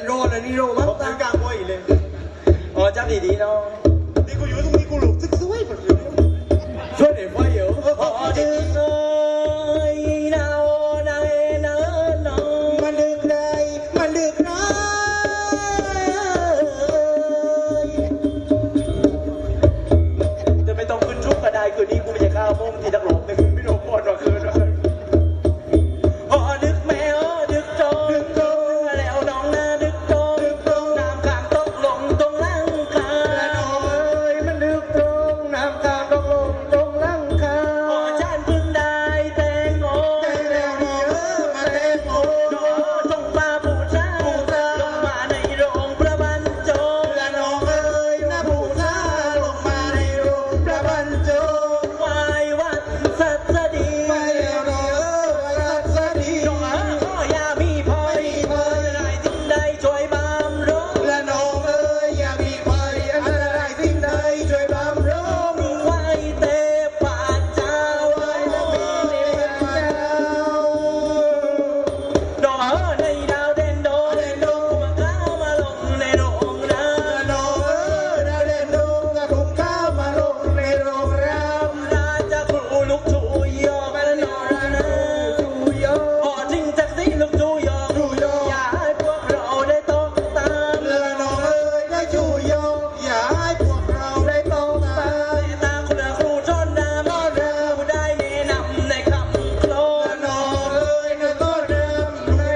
นโรเลยนี่โรดผมากตั้งกางห้วยเลย อ๋อจับดีๆเนาะนี่กูอยู่ตรงนี้กูหลบซึกซวยหมดเลยช่วยเด็กยว้เยอะพอจึงเอ้ยเนาในเนินนองมันดึกเลมันดึกเลจะไม่ต้องขึ้นชุกกระไดคืนนี้กูไม่จะข้าวพุ่งที่ตะหลบหนึ่ง